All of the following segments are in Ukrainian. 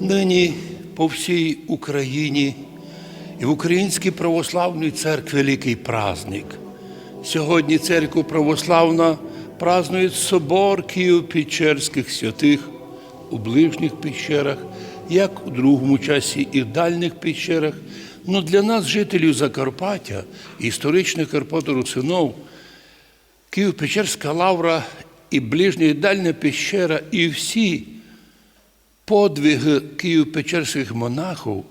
Нині по всій Україні і в Українській православній церкві великий праздник. Сьогодні церква православна празднує собор Київ-Печерських святих у ближніх пещерах, як у другому часі і в дальніх пещерах. Но для нас, жителів Закарпаття, історичних Карпат Русинов, Київ-Печерська лавра і ближня і дальня пещера, і всі подвиги Київ-Печерських монахів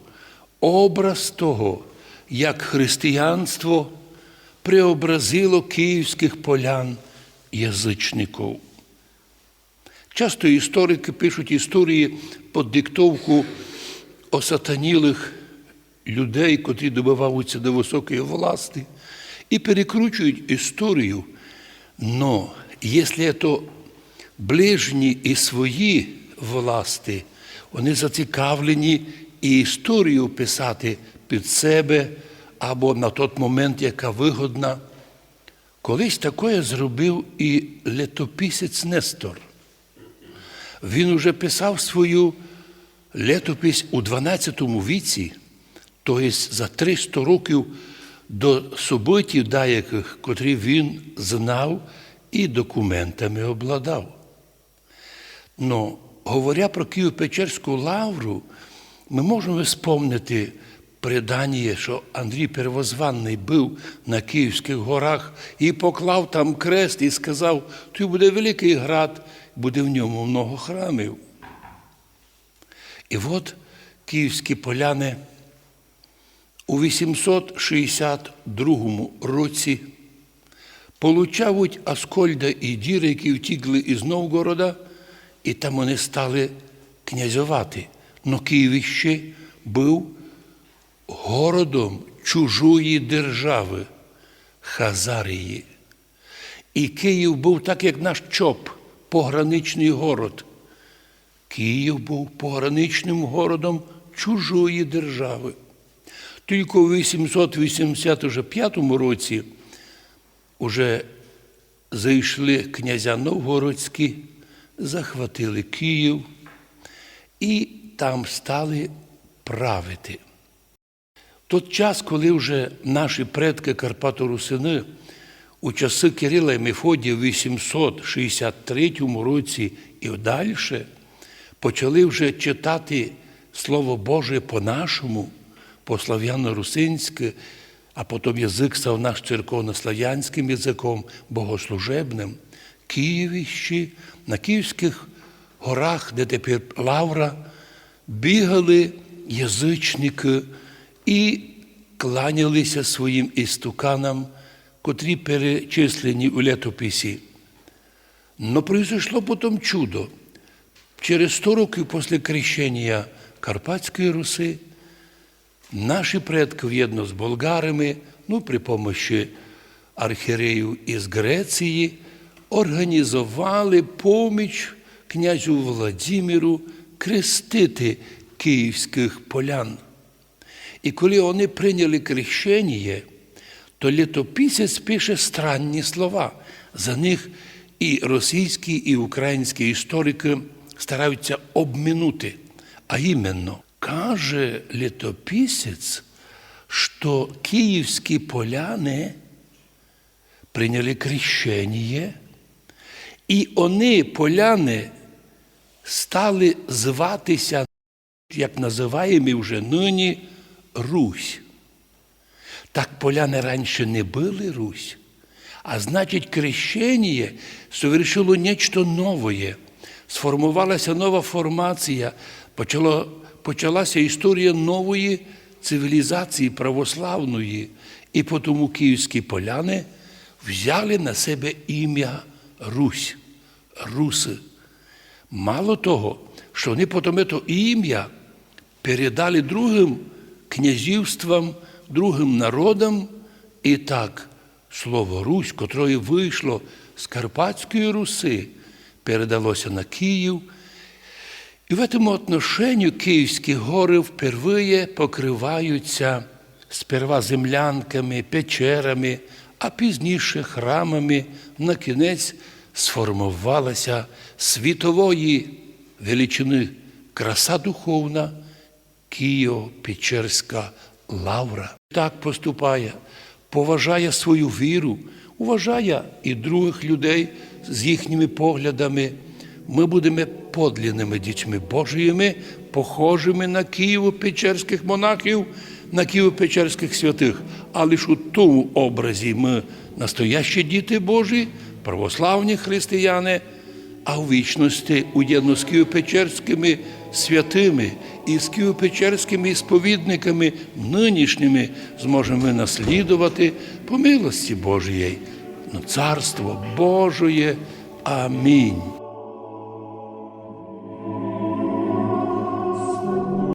образ того, як християнство преобразило київських полян язичників. Часто історики пишуть історії під диктовку осатанілих людей, котрі добиваються до високої власти, і перекручують історію. Но якщо це ближні і свої власти, вони зацікавлені і історію писати під себе або на той момент, яка вигодна. Колись таке зробив і летописець Нестор. Він уже писав свою летопись у 12 віці, тобто за 300 років до событів деяких, котрі він знав і документами обладав. Но говоря про Києво-Печерську лавру, ми можемо вспомнити предання, що Андрій Первозванний був на Київських горах і поклав там крест і сказав, тут буде великий град, буде в ньому много храмів. І от київські поляни у 862 році получають Аскольда і Діри, які втікли із Новгорода, і там вони стали князювати. Но Київ ще був городом чужої держави Хазарії. І Київ був так, як наш ЧОП, пограничний город. Київ був пограничним городом чужої держави. Тільки у 885 році вже зайшли князя Новгородські, захватили Київ і там стали правити. Тот час, коли вже наші предки Карпато-Русини у часи Кирила і Мефодія в 863 році і далі почали вже читати Слово Боже по-нашому, по слав'яно-русинськи, а потім язик став наш церковно-слав'янським язиком, богослужебним, Києвіщі, на Київських горах, де тепер Лавра, бігали язичники і кланялися своїм істуканам, котрі перечислені у летописі. Но произошло потім чудо. Через 100 років після крещення Карпатської Руси наші предки в'єдно з болгарами, ну, при помощі архіреїв із Греції, організували поміч князю Владимиру крестити київських полян. І коли вони прийняли крещення, то літописець пише странні слова. За них і російські, і українські історики стараються обминути. А іменно, каже літописець, що київські поляни прийняли крещення, і вони, поляни, стали зватися, як називаємо вже нині, Русь. Так поляни раніше не були Русь, а значить, крещення совершило нечто нове. Сформувалася нова формація, почало, почалася історія нової цивілізації православної, і тому київські поляни взяли на себе ім'я Русь, Руси. Мало того, що вони потім це ім'я передали другим князівствам, другим народам, і так слово Русь, котре вийшло з Карпатської Руси, передалося на Київ. І в этом отношении Київські гори впервые покриваються сперва землянками, печерами, а пізніше храмами, на кінець сформувалася світової величини краса духовна, Києво-Печерська лавра. Так поступає, поважає свою віру, уважає і других людей з їхніми поглядами. Ми будемо подлінними дітьми Божіїми, похожими на Києво-Печерських монахів, на Києво-Печерських святих. Але ж у тому образі ми настоящі діти Божі, православні християни, а в вічності уєдно з Києво-Печерськими святими і з Києво-Печерськими сповідниками нинішніми зможемо ми наслідувати по милості на царство Божоє. Амінь.